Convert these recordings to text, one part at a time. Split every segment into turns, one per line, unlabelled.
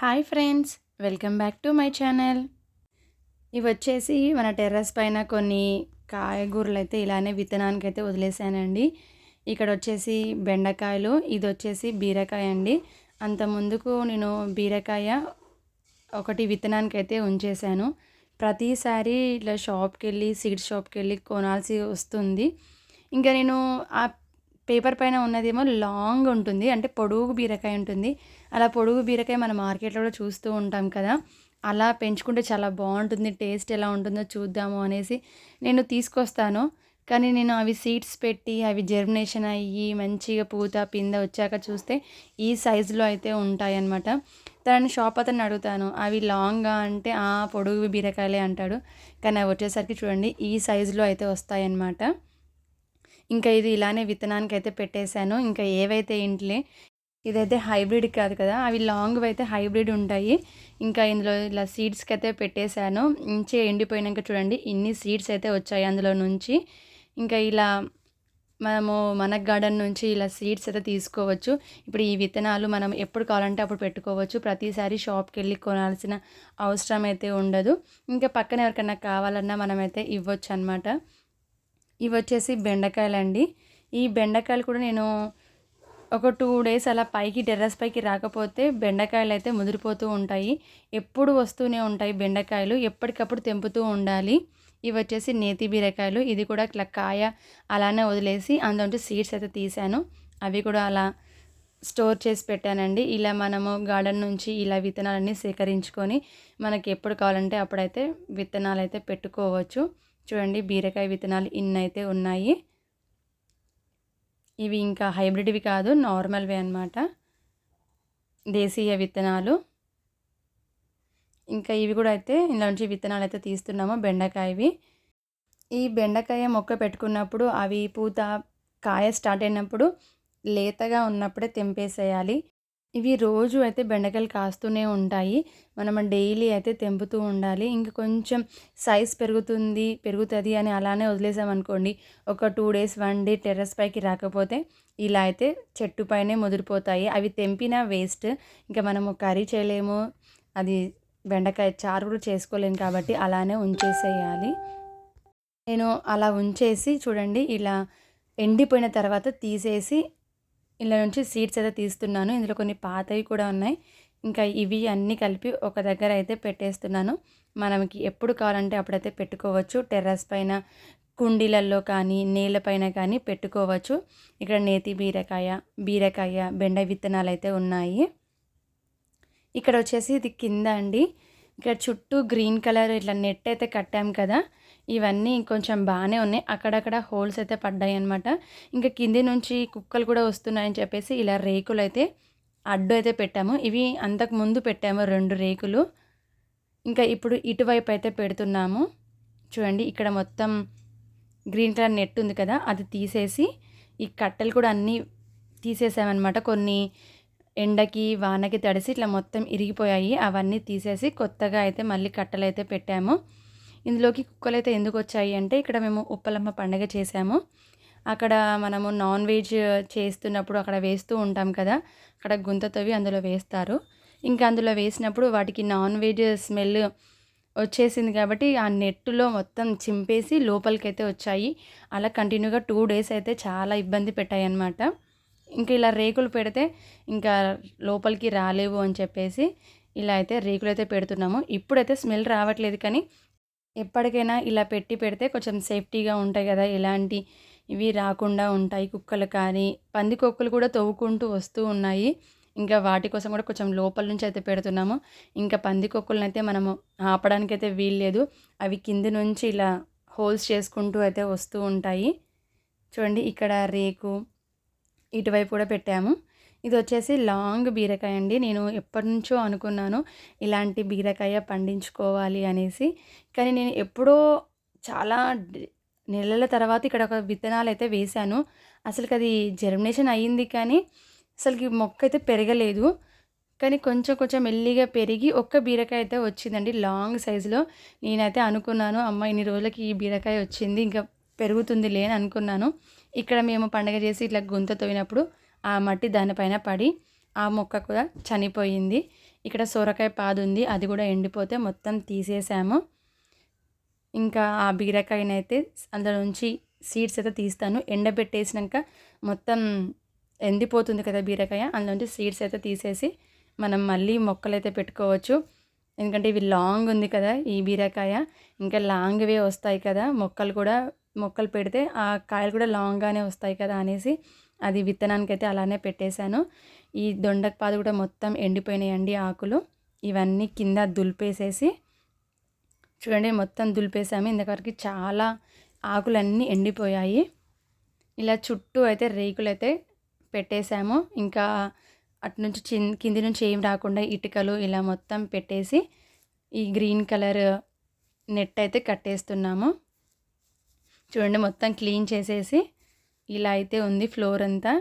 Hi friends welcome back to my channel. ఇవి వచ్చేసి మన టెర్రస్ పైన కొన్ని కాయగూరలు అయితే ఇలానే విత్తనానికి అయితే వదిలేసానండి. ఇక్కడ వచ్చేసి బెండకాయలు ఇది వచ్చేసి బీరకాయ అండి అంత ముందుకు నేను బీరకాయ ఒకటి విత్తనానికి అయితే ఉంచేశాను. ప్రతిసారి ఇట్లా షాప్కి వెళ్ళి సీడ్ షాప్కి వెళ్ళి కొనాల్సి వస్తుంది. ఇంకా నేను ఆ పేపర్ పైన ఉన్నదేమో లాంగ్ ఉంటుంది అంటే పొడుగు బీరకాయ ఉంటుంది. అలా పొడుగు బీరకాయ మనం మార్కెట్లో కూడా చూస్తూ ఉంటాం కదా. అలా పెంచుకుంటే చాలా బాగుంటుంది టేస్ట్ ఎలా ఉంటుందో చూద్దాము అనేసి నేను తీసుకొస్తాను. కానీ నేను అవి సీడ్స్ పెట్టి అవి జర్మినేషన్ అయ్యి మంచిగా పూత పింద వచ్చాక చూస్తే ఈ సైజులో అయితే ఉంటాయి అన్నమాట తనని షాప్ అతను అడుగుతాను అవి లాంగ్గా అంటే ఆ పొడుగు బీరకాయలే అంటాడు. కానీ అవి వచ్చేసరికి చూడండి ఈ సైజులో అయితే వస్తాయన్నమాట. ఇంకా ఇది ఇలానే విత్తనానికి అయితే పెట్టేశాను. ఇంకా ఏవైతే ఇంట్లే ఇదైతే హైబ్రిడ్ కాదు కదా అవి లాంగ్ అయితే హైబ్రిడ్ ఉంటాయి. ఇంకా ఇందులో ఇలా సీడ్స్కి అయితే పెట్టేశాను. ఇంచే ఎండిపోయినాక చూడండి ఇన్ని సీడ్స్ అయితే వచ్చాయి అందులో నుంచి. ఇంకా ఇలా మనము మన గార్డెన్ నుంచి ఇలా సీడ్స్ అయితే తీసుకోవచ్చు. ఇప్పుడు ఈ విత్తనాలు మనం ఎప్పుడు కావాలంటే అప్పుడు పెట్టుకోవచ్చు. ప్రతిసారి షాప్కి వెళ్ళి కొనాల్సిన అవసరం అయితే ఉండదు. ఇంకా పక్కన ఎవరికైనా కావాలన్నా మనమైతే ఇవ్వచ్చు అనమాట ఇవి వచ్చేసి బెండకాయలు అండి ఈ బెండకాయలు కూడా నేను ఒక టూ డేస్ అలా పైకి టెర్రస్ పైకి రాకపోతే బెండకాయలు అయితే ముదిరిపోతూ ఉంటాయి. ఎప్పుడు వస్తూనే ఉంటాయి బెండకాయలు ఎప్పటికప్పుడు తెంపుతూ ఉండాలి. ఇవి వచ్చేసి నేతి బీరకాయలు ఇది కూడా ఇట్లా కాయ అలానే వదిలేసి అందులో సీడ్స్ అయితే తీసాను అవి కూడా అలా స్టోర్ చేసి పెట్టానండి. ఇలా మనము గార్డెన్ నుంచి ఇలా విత్తనాలన్నీ సేకరించుకొని మనకి ఎప్పుడు కావాలంటే అప్పుడైతే విత్తనాలు అయితే పెట్టుకోవచ్చు. చూడండి బీరకాయ విత్తనాలు ఇన్ని అయితే ఉన్నాయి. ఇవి ఇంకా హైబ్రిడ్వి కాదు నార్మల్వి అనమాట దేశీయ విత్తనాలు. ఇంకా ఇవి కూడా అయితే ఇందులో నుంచి విత్తనాలు అయితే తీస్తున్నాము బెండకాయవి. ఈ బెండకాయ మొక్క పెట్టుకున్నప్పుడు అవి పూత కాయ స్టార్ట్ అయినప్పుడు లేతగా ఉన్నప్పుడే తెంపేసేయాలి. ఇవి రోజు అయితే బెండకాయలు కాస్తూనే ఉంటాయి. మనం డైలీ అయితే తెంపుతూ ఉండాలి. ఇంక కొంచెం సైజ్ పెరుగుతుంది పెరుగుతుంది అని అలానే వదిలేసామనుకోండి ఒక two days one day terrace పైకి రాకపోతే ఇలా అయితే చెట్టు పైనే ముదిరిపోతాయి. అవి తెంపినా వేస్ట్. ఇంకా మనము కర్రీ చేయలేము. అది బెండకాయ చారు కూడా చేసుకోలేము కాబట్టి అలానే ఉంచేసేయాలి. నేను అలా ఉంచేసి చూడండి ఇలా ఎండిపోయిన తర్వాత తీసేసి ఇలా నుంచి సీడ్స్ అయితే తీస్తున్నాను. ఇందులో కొన్ని పాతవి కూడా ఉన్నాయి. ఇంకా ఇవి అన్నీ కలిపి ఒక దగ్గర అయితే పెట్టేస్తున్నాను. మనకి ఎప్పుడు కావాలంటే అప్పుడైతే పెట్టుకోవచ్చు. టెర్రస్ పైన కుండీలల్లో కానీ నేలపైన కానీ పెట్టుకోవచ్చు. ఇక్కడ నేతి బీరకాయ బీరకాయ బెండ విత్తనాలు అయితే ఉన్నాయి. ఇక్కడ వచ్చేసి ఇది కింద అండి. ఇక్కడ చుట్టూ గ్రీన్ కలర్ ఇట్లా నెట్ అయితే కట్టాం కదా. ఇవన్నీ కొంచెం బాగానే ఉన్నాయి. అక్కడక్కడ హోల్స్ అయితే పడ్డాయి అనమాట ఇంకా కింది నుంచి కుక్కలు కూడా వస్తున్నాయని చెప్పేసి ఇలా రేకులు అయితే అడ్డు అయితే పెట్టాము. ఇవి అంతకు ముందు పెట్టాము రెండు రేకులు. ఇంకా ఇప్పుడు ఇటువైపు అయితే పెడుతున్నాము. చూడండి ఇక్కడ మొత్తం గ్రీన్ కలర్ నెట్ ఉంది కదా అది తీసేసి ఈ కట్టెలు కూడా అన్నీ తీసేసామన్నమాట. కొన్ని ఎండకి వానకి తడిసి ఇట్లా మొత్తం ఇరిగిపోయాయి. అవన్నీ తీసేసి కొత్తగా అయితే మళ్ళీ కట్టెలు అయితే పెట్టాము. ఇందులోకి కుక్కలు అయితే ఎందుకు వచ్చాయి అంటే ఇక్కడ మేము ఉప్పలమ్మ పండగ చేసాము అక్కడ మనము నాన్ వెజ్ చేస్తున్నప్పుడు అక్కడ వేస్తూ ఉంటాం కదా అక్కడ గుంత తవ్వి అందులో వేస్తారు. ఇంకా అందులో వేసినప్పుడు వాటికి నాన్ వెజ్ స్మెల్ వచ్చేసింది కాబట్టి ఆ నెట్టులో మొత్తం చింపేసి లోపలికైతే వచ్చాయి. అలా కంటిన్యూగా టూ డేస్ అయితే చాలా ఇబ్బంది పెట్టాయి అన్నమాట ఇంకా ఇలా రేకులు పెడితే ఇంకా లోపలికి రాలేవు అని చెప్పేసి ఇలా అయితే రేకులు అయితే పెడుతున్నాము. ఇప్పుడైతే స్మెల్ రావట్లేదు కానీ ఎప్పటికైనా ఇలా పెట్టి పెడితే కొంచెం సేఫ్టీగా ఉంటాయి కదా ఎలాంటి ఇవి రాకుండా ఉంటాయి కుక్కలు కానీ. పందికొక్కలు కూడా తవ్వుకుంటూ వస్తూ ఉన్నాయి. ఇంకా వాటి కోసం కూడా కొంచెం లోపల నుంచి అయితే పెడుతున్నాము. ఇంకా పందికొక్కులను అయితే మనము ఆపడానికి అయితే వీల్లేదు అవి కింది నుంచి ఇలా హోల్స్ చేసుకుంటూ అయితే వస్తూ ఉంటాయి. చూడండి ఇక్కడ రేకు ఇటువైపు కూడా పెట్టాము. ఇది వచ్చేసి లాంగ్ బీరకాయ అండి. నేను ఎప్పటి నుంచో అనుకున్నాను ఇలాంటి బీరకాయ పండించుకోవాలి అనేసి. కానీ నేను ఎప్పుడో చాలా నెలల తర్వాత ఇక్కడ ఒక విత్తనాలు అయితే వేశాను. అసలుకి అది జర్మినేషన్ అయ్యింది కానీ అసలుకి మొక్క అయితే పెరగలేదు. కానీ కొంచెం కొంచెం మెల్లిగా పెరిగి ఒక్క బీరకాయ అయితే వచ్చిందండి లాంగ్ సైజులో. నేనైతే అనుకున్నాను అమ్మ ఇన్ని రోజులకి ఈ బీరకాయ వచ్చింది ఇంకా పెరుగుతుంది లేని అనుకున్నాను. ఇక్కడ మేము పండగ చేసి ఇట్లా గుంత తోయినప్పుడు ఆ మట్టి దానిపైన పడి ఆ మొక్క కూడా చనిపోయింది. ఇక్కడ సొరకాయ పాదు ఉంది అది కూడా ఎండిపోతే మొత్తం తీసేసాము. ఇంకా ఆ బీరకాయనైతే అందులో నుంచి సీడ్స్ అయితే తీస్తాను. ఎండబెట్టేసినాక మొత్తం ఎండిపోతుంది కదా బీరకాయ అందులోంచి సీడ్స్ అయితే తీసేసి మనం మళ్ళీ మొక్కలు అయితే పెట్టుకోవచ్చు. ఎందుకంటే ఇవి లాంగ్ ఉంది కదా ఈ బీరకాయ ఇంకా లాంగ్వే వస్తాయి కదా మొక్కలు కూడా. మొక్కలు పెడితే ఆ కాయలు కూడా లాంగ్గానే వస్తాయి కదా అనేసి అది విత్తనానికి అయితే అలానే పెట్టేశాను. ఈ దొండకపాదు కూడా మొత్తం ఎండిపోయినాయండి ఆకులు. ఇవన్నీ కింద దులిపేసేసి చూడండి మొత్తం దులిపేసాము. ఇంతవరకు చాలా ఆకులన్నీ ఎండిపోయాయి. ఇలా చుట్టూ అయితే రేకులు అయితే పెట్టేశాము ఇంకా అటు నుంచి చిన్ కింది నుంచి ఏం రాకుండా ఇటుకలు ఇలా మొత్తం పెట్టేసి ఈ గ్రీన్ కలర్ నెట్ అయితే కట్టేస్తున్నాము. చూడండి మొత్తం క్లీన్ చేసేసి ఇలా అయితే ఉంది ఫ్లోర్ అంతా.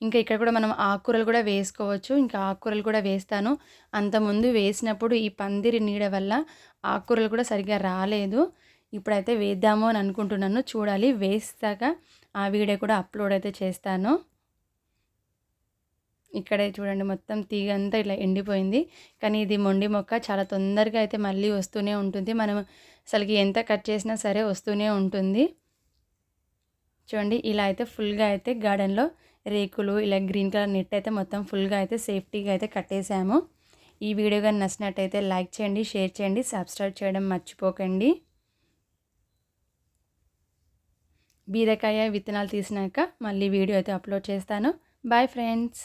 ఇంకా ఇక్కడ కూడా మనం ఆకుకూరలు కూడా వేసుకోవచ్చు. ఇంకా ఆకుకూరలు కూడా వేస్తాను. అంతకుముందు వేసినప్పుడు ఈ పందిరి నీడ వల్ల ఆకుకూరలు కూడా సరిగ్గా రాలేదు. ఇప్పుడైతే వేద్దాము అని అనుకుంటున్నాను. చూడాలి. వేస్తాక ఆ వీడియో కూడా అప్లోడ్ అయితే చేస్తాను. ఇక్కడే చూడండి మొత్తం తీగ అంతా ఇలా ఎండిపోయింది. కానీ ఇది మొండి మొక్క. చాలా తొందరగా అయితే మళ్ళీ వస్తూనే ఉంటుంది. మనం అసలుకి ఎంత కట్ చేసినా సరే వస్తూనే ఉంటుంది. చూడండి ఇలా అయితే ఫుల్గా అయితే గార్డెన్లో రేకులు ఇలా గ్రీన్ కలర్ నెట్ అయితే మొత్తం ఫుల్గా అయితే సేఫ్టీగా అయితే కట్టేసాము. ఈ వీడియో కానీ నచ్చినట్టయితే లైక్ చేయండి షేర్ చేయండి సబ్స్క్రైబ్ చేయడం మర్చిపోకండి. బీరకాయ విత్తనాలు తీసినాక మళ్ళీ వీడియో అయితే అప్లోడ్ చేస్తాను. Bye friends!